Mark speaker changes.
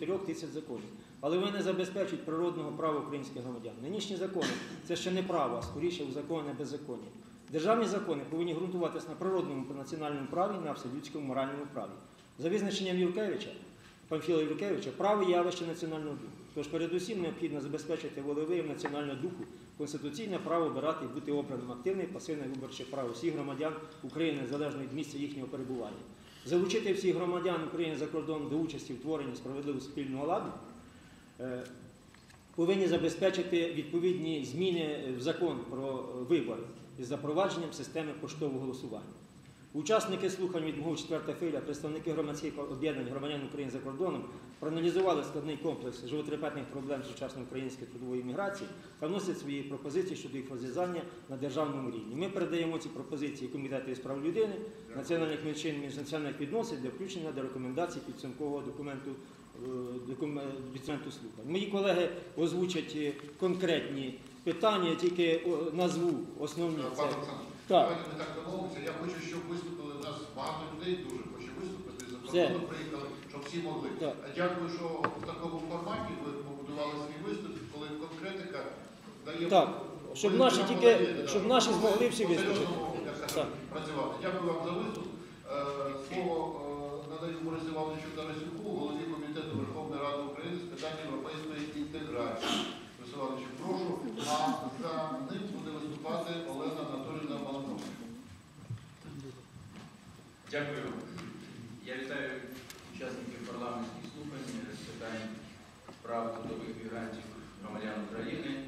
Speaker 1: 4 тисяч законів. Але вони не забезпечують природного права українських громадян. Нинішні закони це ще не право, а скоріше узаконене беззаконня. Державні закони повинні ґрунтуватися на природному національному праві на абсолютському моральному праві. За визначенням Юркевича, Памфіла Юркевича, право явище національного духу. Тож передусім необхідно забезпечити волевий національного духу, конституційне право обирати і бути обраним активне і пасивне виборче право всіх громадян України незалежно від місця їхнього перебування. Залучити всіх громадян України за кордоном до участі в творенні справедливого спільного ладу е, повинні забезпечити відповідні зміни в закон про вибори із запровадженням системи поштового голосування. Учасники слухань від мого четверта хвиля, представники громадських об'єднань громадян України за кордоном проаналізували складний комплекс животрепетних проблем сучасної української трудової міграції та вносять свої пропозиції щодо їх розв'язання на державному рівні. Ми передаємо ці пропозиції Комітету із прав людини, національних меншин міжнаціональних відносин для включення до рекомендацій підсумкового документу е, документу слухань. Мої колеги озвучать е, конкретні питання, тільки назву основні. Це Так.
Speaker 2: давайте ми так домовимося. Я хочу, щоб виступили у нас багато людей дуже хоче виступити за кордону приїхали, щоб всі могли.
Speaker 1: Так.
Speaker 2: Дякую, що в такому форматі ви побудували свій виступ, коли конкретика дає
Speaker 1: Так, щоб наші тільки- щоб
Speaker 2: да.
Speaker 1: наші змогли всі
Speaker 2: По
Speaker 1: виступити.
Speaker 2: як кажуть,
Speaker 1: Так.
Speaker 2: працювати. Дякую вам за виступ. Е, Слово е, надаю Борису Івановичу Тарасюку, голові комітету Верховної Ради України з питань європейської інтеграції.
Speaker 3: Дякую. Я вітаю учасників парламентських слухань з питань прав трудових мігрантів громадян України.